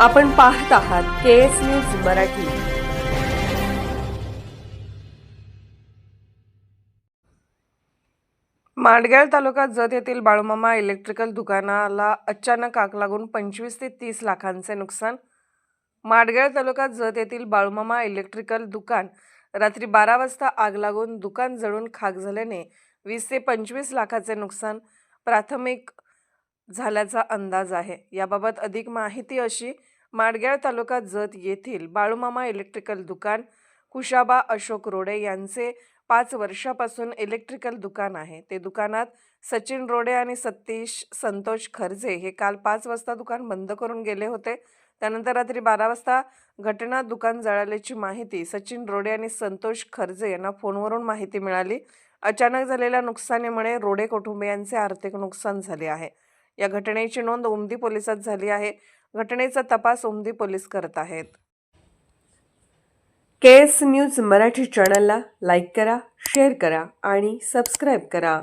आपण पाहत आहात K S news Marathi. Madgel taluka Jath येथील बाळूमामा इलेक्ट्रिकल दुकानाला अचानक आग लागून पंचवीस ते तीस लाखांचे नुकसान. माडगेळ तालुका जत येथील बाळूमामा इलेक्ट्रिकल दुकान रात्री बारा वाजता आग लागून दुकान जळून खाक झाल्याने वीस ते पंचवीस लाखाचे नुकसान. प्राथमिक झाल्याचा अंदाज आहे. याबाबत अधिक माहिती अशी माडग्याळ तालुका जत येथील बाळूमामा इलेक्ट्रिकल दुकान कुशाबा अशोक रोडे यांचे पाच वर्षापासून इलेक्ट्रिकल दुकान आहे. ते दुकानात सचिन रोडे आणि सतीश संतोष खर्जे हे काल पाच वाजता दुकान बंद करून गेले होते. त्यानंतर रात्री बारा वाजता घटना दुकान जळाल्याची माहिती सचिन रोडे आणि संतोष खर्जे यांना फोनवरून माहिती मिळाली. अचानक झालेल्या नुकसानीमुळे रोडे कुटुंबियांचे आर्थिक नुकसान झाले आहे. या घटनेची नोंद उमदी पोलिसात झाली आहे. घटनेचा तपास उमदी पोलीस करत आहेत. के एस न्यूज मराठी चॅनलला लाईक करा शेअर करा आणि सबस्क्राईब करा.